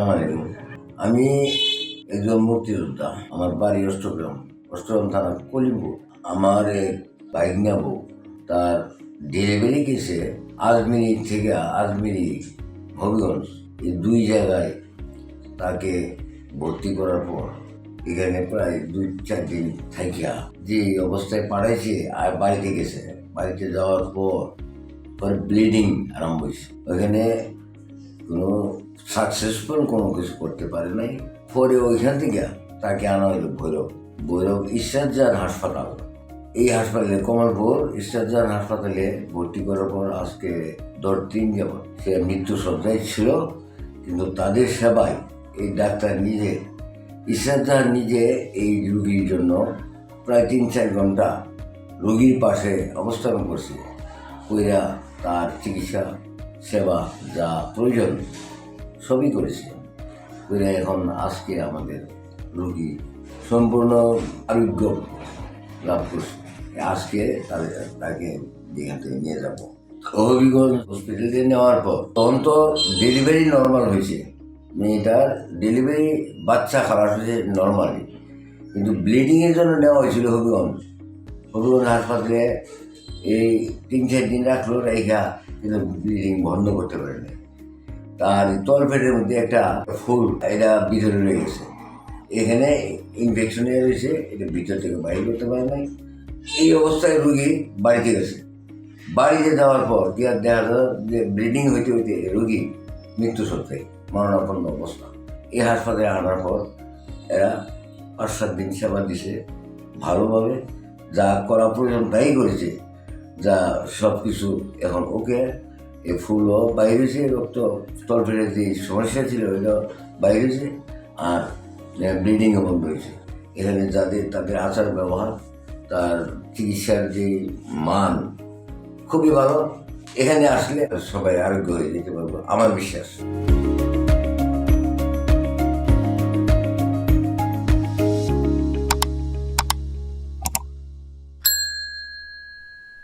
আলাইকুম। আমি একজন মুক্তিযোদ্ধা, আমার বাড়ি অষ্টগ্রাম। অষ্টগ্রাম থানা কলিমপুর। আমার বাইক নেব তার ডেলিভারি কেসে আজমিরি থেকে আজমিরি, হবিগঞ্জ। এই দুই জায়গায় তাকে ভর্তি করার পর এখানে প্রায় দুই চার দিন থাকিয়া যে অবস্থায় পাঠাইছে আর বাড়িতে গেছে। বাড়িতে যাওয়ার পর পরে ব্লিডিং আরম্ভ হয়েছে ওখানে কোনো সাকসেসফুল কোনো কিছু করতে পারে নাই। পরে ওইখান থেকে তাকে আনা হলো ভৈরব। ভৈরব ইস্টারজান হাসপাতাল। এই হাসপাতালে, কমলপুর ইস্টারজান হাসপাতালে ভর্তি করার পর আজকে দশ দিন যাবৎ সে মৃত্যু সজ্জায় ছিল। কিন্তু তাদের সেবায় এই ডাক্তার নিজে ইস্টারজান নিজে এই রুগীর জন্য প্রায় তিন চার ঘণ্টা রুগীর পাশে অবস্থান করছে। কইরা তার চিকিৎসা, সেবা যা প্রয়োজন সবই করেছে। কইরা এখন আজকে আমাদের রোগী সম্পূর্ণ আরোগ্য লাভ করছে। আজকে তাকে থেকে নিয়ে যাব। হবিগঞ্জ হসপিটালে নেওয়ার পর তখন তো ডেলিভারি নর্মাল হয়েছে। মেয়েটার ডেলিভারি বাচ্চা খারাপ হয়েছে নর্মালি কিন্তু ব্লিডিংয়ের জন্য নেওয়া হয়েছিল হবিগঞ্জ হবিগঞ্জ হাসপাতালে এই তিন চার দিন রাখল রেখা কিন্তু ব্লিডিং বন্ধ করতে পারেনি। তার তলপেটের মধ্যে একটা ফুল এটা ভিতরে রয়ে গেছে এখানে ইনফেকশন হয়ে রয়েছে, এটা ভিতর থেকে বাইরে করতে পারে নাই। এই অবস্থায় রুগী বাড়িতে গেছে। বাড়িতে যাওয়ার পর কি আর দেখা যায় যে ব্লিডিং হইতে হইতে রুগী মৃত্যু সত্ত্বেই মরণাপন্ন অবস্থা। এই হাসপাতালে আনার পর এরা পাঁচ সাত দিন সেবা দিছে ভালোভাবে, যা করা প্রয়োজন তাই করেছে, যা সব কিছু এখন ওকে এই ফুলও বাইরে হয়েছে রক্ত ফেরে যে সমস্যা ছিল ওইটা বাইরে হয়েছে আর ব্লিডিংও বন্ধ হয়েছে। এখানে যাদের, তাদের আচার ব্যবহার, তার চিকিৎসার যে মান খুবই ভালো। এখানে আসলে সবাই আরোগ্য হয়ে যেতে পারব, আমার বিশ্বাস।